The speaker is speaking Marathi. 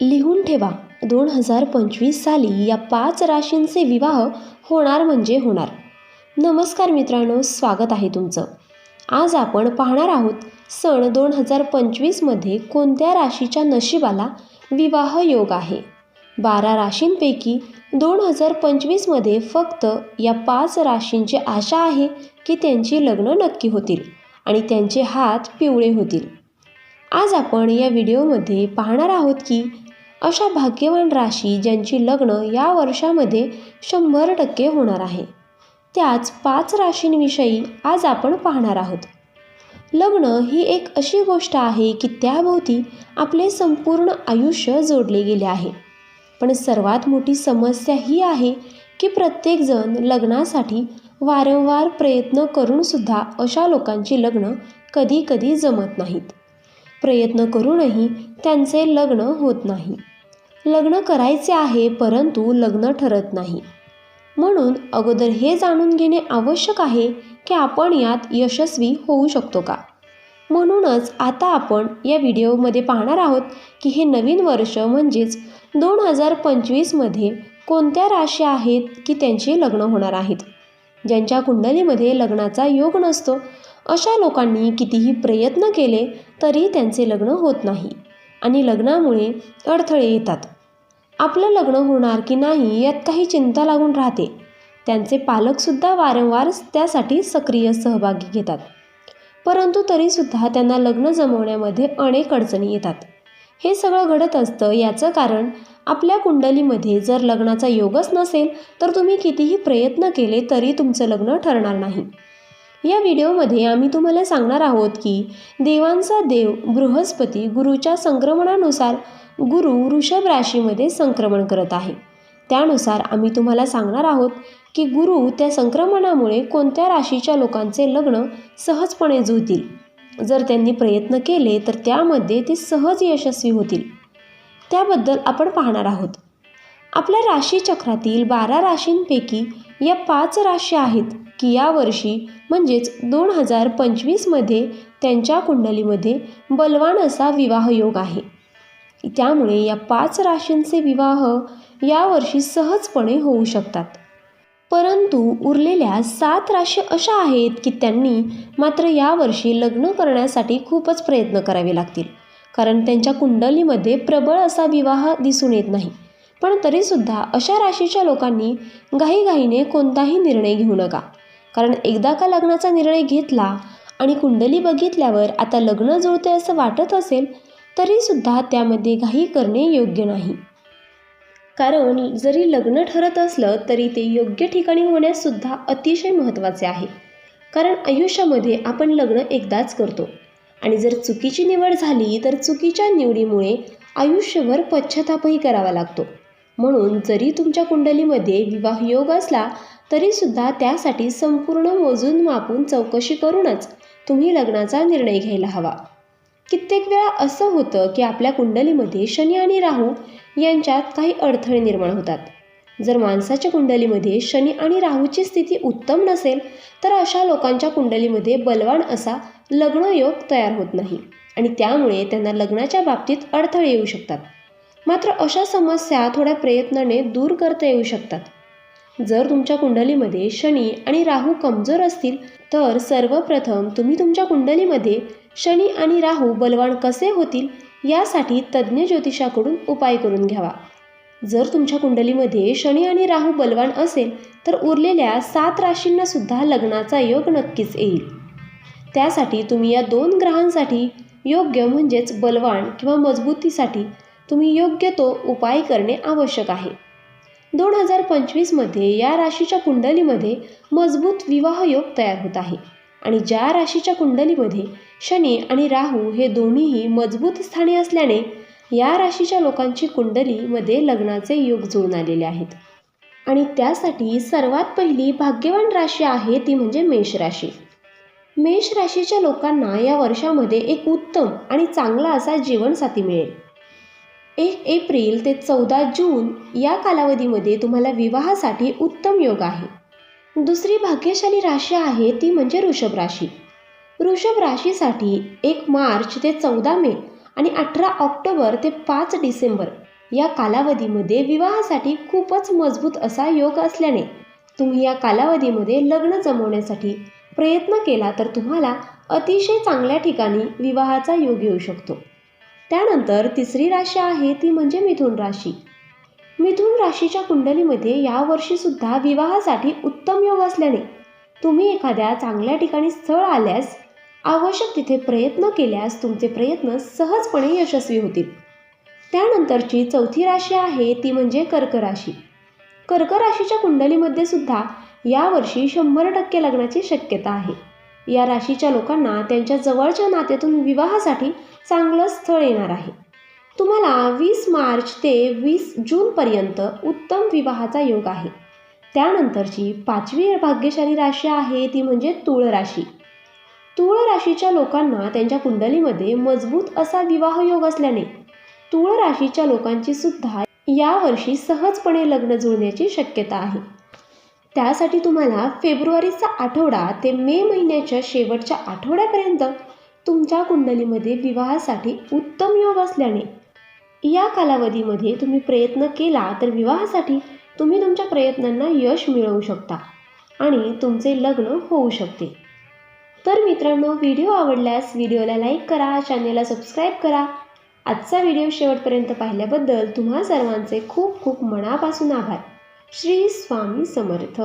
लिहून ठेवा. दोन हजार पंचवीस साली या पाच राशींचे विवाह होणार म्हणजे होणार. नमस्कार मित्रांनो स्वागत आहे तुमचं. आज आपण पाहणार आहोत सण दोन हजार पंचवीसमध्ये कोणत्या राशीच्या नशिबाला विवाह योग आहे? बारा राशींपैकी दोन हजार पंचवीसमध्ये फक्त या पाच राशींची आशा आहे की त्यांची लग्न नक्की होतील आणि त्यांचे हात पिवळे होतील. आज आपण या व्हिडिओमध्ये पाहणार आहोत की अशा भाग्यवान राशी ज्यांची लग्न या वर्षामध्ये शंभर टक्के होणार आहे. त्याच पाच राशींविषयी आज आपण पाहणार आहोत. लग्न ही एक अशी गोष्ट आहे की त्याभोवती आपले संपूर्ण आयुष्य जोडले गेले आहे. पण सर्वात मोठी समस्या ही आहे की प्रत्येकजण लग्नासाठी वारंवार प्रयत्न करूनसुद्धा अशा लोकांची लग्न कधी कधी जमत नाहीत. प्रयत्न करूनही त्यांचे लग्न होत नाही. लग्न करायचे आहे परंतु लग्न ठरत नाही. म्हणून अगोदर हे जाणून घेणे आवश्यक आहे की आपण यात यशस्वी होऊ शकतो का? म्हणूनच आता आपण या व्हिडिओमध्ये पाहणार आहोत की हे नवीन वर्ष म्हणजेच दोन हजार पंचवीसमध्ये कोणत्या राशी आहेत की त्यांचे लग्न होणार आहेत? ज्यांच्या कुंडलीमध्ये लग्नाचा योग नसतो अशा लोकांनी कितीही प्रयत्न केले तरी त्यांचे लग्न होत नाही आणि लग्नामुळे अडथळे येतात. आपलं लग्न होणार की नाही यात काही चिंता लागून राहते. त्यांचे पालकसुद्धा वारंवार त्यासाठी सक्रिय सहभागी घेतात. परंतु तरीसुद्धा त्यांना लग्न जमवण्यामध्ये अनेक अडचणी येतात. हे सगळं घडत असतं याचं कारण आपल्या कुंडलीमध्ये जर लग्नाचा योगच नसेल तर तुम्ही कितीही प्रयत्न केले तरी तुमचं लग्न ठरणार नाही. या व्हिडिओमध्ये आम्ही तुम्हाला सांगणार आहोत की देवांचा देव बृहस्पती गुरुच्या संक्रमणानुसार गुरु वृषभ राशीमध्ये संक्रमण करत आहे. त्यानुसार आम्ही तुम्हाला सांगणार आहोत की गुरु त्या संक्रमणामुळे कोणत्या राशीच्या लोकांचे लग्न सहजपणे जुळतील. जर त्यांनी प्रयत्न केले तर त्यामध्ये ते सहज यशस्वी होतील. त्याबद्दल आपण पाहणार आहोत. आपल्या राशीचक्रातील बारा राशींपैकी या पाच राशी आहेत की यावर्षी म्हणजेच दोन हजार पंचवीसमध्ये त्यांच्या कुंडलीमध्ये बलवान असा विवाह योग आहे. त्यामुळे या पाच राशींचे विवाह यावर्षी सहजपणे होऊ शकतात. परंतु उरलेल्या सात राशी अशा आहेत की त्यांनी मात्र यावर्षी लग्न करण्यासाठी खूपच प्रयत्न करावे लागतील. कारण त्यांच्या कुंडलीमध्ये प्रबळ असा विवाह दिसून येत नाही. पण तरीसुद्धा अशा राशीच्या लोकांनी घाईघाईने कोणताही निर्णय घेऊ नका. कारण एकदा का लग्नाचा निर्णय घेतला आणि कुंडली बघितल्यावर आता लग्न जुळते असं वाटत असेल तरीसुद्धा त्यामध्ये घाई करणे योग्य नाही. कारण जरी लग्न ठरत असलं तरी ते योग्य ठिकाणी होण्यासुद्धा अतिशय महत्त्वाचे आहे. कारण आयुष्यामध्ये आपण लग्न एकदाच करतो आणि जर चुकीची निवड झाली तर चुकीच्या निवडीमुळे आयुष्यभर पश्चातापही करावा लागतो. म्हणून जरी तुमच्या कुंडलीमध्ये विवाह योग असला तरीसुद्धा त्यासाठी संपूर्ण मोजून मापून चौकशी करूनच तुम्ही लग्नाचा निर्णय घ्यायला हवा. कित्येक वेळा असं होतं की आपल्या कुंडलीमध्ये शनी आणि राहू यांच्यात काही अडथळे निर्माण होतात. जर माणसाच्या कुंडलीमध्ये शनी आणि राहूची स्थिती उत्तम नसेल तर अशा लोकांच्या कुंडलीमध्ये बलवान असा लग्नयोग तयार होत नाही आणि त्यामुळे त्यांना लग्नाच्या बाबतीत अडथळे येऊ शकतात. मात्र अशा समस्या थोड्या प्रयत्नाने दूर करता येऊ शकतात. जर तुमच्या कुंडलीमध्ये शनी आणि राहू कमजोर असतील तर सर्वप्रथम तुम्ही तुमच्या कुंडलीमध्ये शनी आणि राहू बलवान कसे होतील यासाठी तज्ज्ञ ज्योतिषाकडून उपाय करून घ्यावा. जर तुमच्या कुंडलीमध्ये शनी आणि राहू बलवान असेल तर उरलेल्या सात राशींना सुद्धा लग्नाचा योग नक्कीच येईल. त्यासाठी तुम्ही या दोन ग्रहांसाठी योग्य म्हणजेच बलवान किंवा मजबूतीसाठी तुम्ही योग्य तो उपाय करणे आवश्यक आहे. दोन हजार पंचवीसमध्ये या राशीच्या कुंडलीमध्ये मजबूत विवाह योग तयार होत आहे आणि ज्या राशीच्या कुंडलीमध्ये शनी आणि राहू हे दोन्हीही मजबूत स्थानी असल्याने या राशीच्या लोकांची कुंडलीमध्ये लग्नाचे योग जुळून आलेले आहेत. आणि त्यासाठी सर्वात पहिली भाग्यवान राशी आहे ती म्हणजे मेष राशी. मेष राशीच्या लोकांना या वर्षामध्ये एक उत्तम आणि चांगला असा जीवनसाथी मिळेल. एक एप्रिल ते चौदा जून या कालावधीमध्ये तुम्हाला विवाहासाठी उत्तम योग आहे. दुसरी भाग्यशाली राशी आहे ती म्हणजे वृषभ राशी. वृषभ राशीसाठी एक मार्च ते चौदा मे आणि अठरा ऑक्टोबर ते पाच डिसेंबर या कालावधीमध्ये विवाहासाठी खूपच मजबूत असा योग असल्याने तुम्ही या कालावधीमध्ये लग्न जमवण्यासाठी प्रयत्न केला तर तुम्हाला अतिशय चांगल्या ठिकाणी विवाहाचा योग येऊ शकतो. त्यानंतर तिसरी राशी आहे ती म्हणजे मिथुन राशी. मिथुन राशीच्या कुंडलीमध्ये यावर्षीसुद्धा विवाहासाठी उत्तम योग असल्याने तुम्ही एखाद्या चांगल्या ठिकाणी स्थळ आल्यास आवश्यक तिथे प्रयत्न केल्यास तुमचे प्रयत्न सहजपणे यशस्वी होतील. त्यानंतरची चौथी राशी आहे ती म्हणजे कर्क राशी. कर्क राशीच्या कुंडलीमध्ये सुद्धा यावर्षी शंभर टक्के लग्नाची शक्यता आहे. या राशीच्या लोकांना त्यांच्या जवळच्या नात्यातून विवाहासाठी चांगलं स्थळ येणार आहे. तुम्हाला वीस मार्च ते वीस जूनपर्यंत उत्तम विवाहाचा योग आहे. त्यानंतरची पाचवी भाग्यशाली राशी आहे ती म्हणजे तुळ राशी. तुळ राशीच्या लोकांना त्यांच्या कुंडलीमध्ये मजबूत असा विवाह योग असल्याने तुळ राशीच्या लोकांची सुद्धा यावर्षी सहजपणे लग्न जुळण्याची शक्यता आहे. त्यासाठी तुम्हाला फेब्रुवारीचा आठवडा ते मे महिन्याच्या शेवटच्या आठवड्यापर्यंत तुमच्या कुंडलीमध्ये विवाहासाठी उत्तम योग असल्याने या कालावधीमध्ये तुम्ही प्रयत्न केला तर विवाहासाठी तुम्ही तुमच्या प्रयत्नांना यश मिळवू शकता आणि तुमचे लग्न होऊ शकते. तर मित्रांनो व्हिडिओ आवडल्यास व्हिडिओला लाईक करा चॅनेलला सबस्क्राईब करा. आजचा व्हिडिओ शेवटपर्यंत पाहिल्याबद्दल तुम्हा सर्वांचे खूप खूप मनापासून आभार. श्री स्वामी समर्थ.